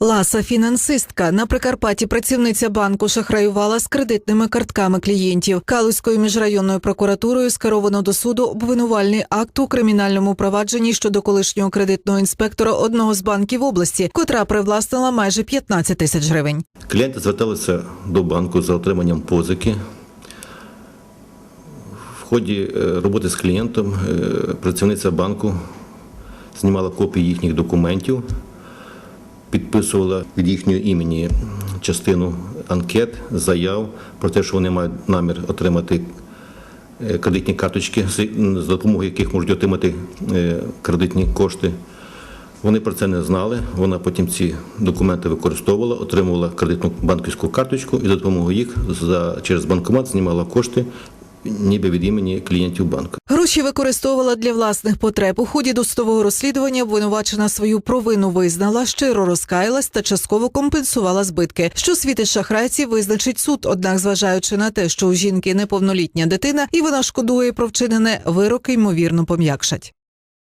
Ласа фінансистка на Прикарпатті працівниця банку шахраювала з кредитними картками клієнтів. Калузькою міжрайонною прокуратурою скеровано до суду обвинувальний акт у кримінальному провадженні щодо колишнього кредитного інспектора одного з банків області, котра привласнила майже 15 тисяч гривень. Клієнти зверталися до банку за отриманням позики. В ході е, роботи з клієнтом е, працівниця банку знімала копії їхніх документів, підписувала від їхнього імені частину анкет, заяв про те, що вони мають намір отримати е, кредитні карточки, з- допомогою яких можуть отримати е, кредитні кошти. Вони про це не знали. Вона потім ці документи використовувала, отримувала кредитну банківську карточку і за допомогою їх за, через банкомат знімала кошти, ніби від імені клієнтів банку. Гроші використовувала для власних потреб. У ході досудового розслідування обвинувачена свою провину визнала, щиро розкаялась та частково компенсувала збитки. Що світить шахрайці, визначить суд. Однак, зважаючи на те, що у жінки неповнолітня дитина, і вона шкодує про вчинене, вироки ймовірно пом'якшать.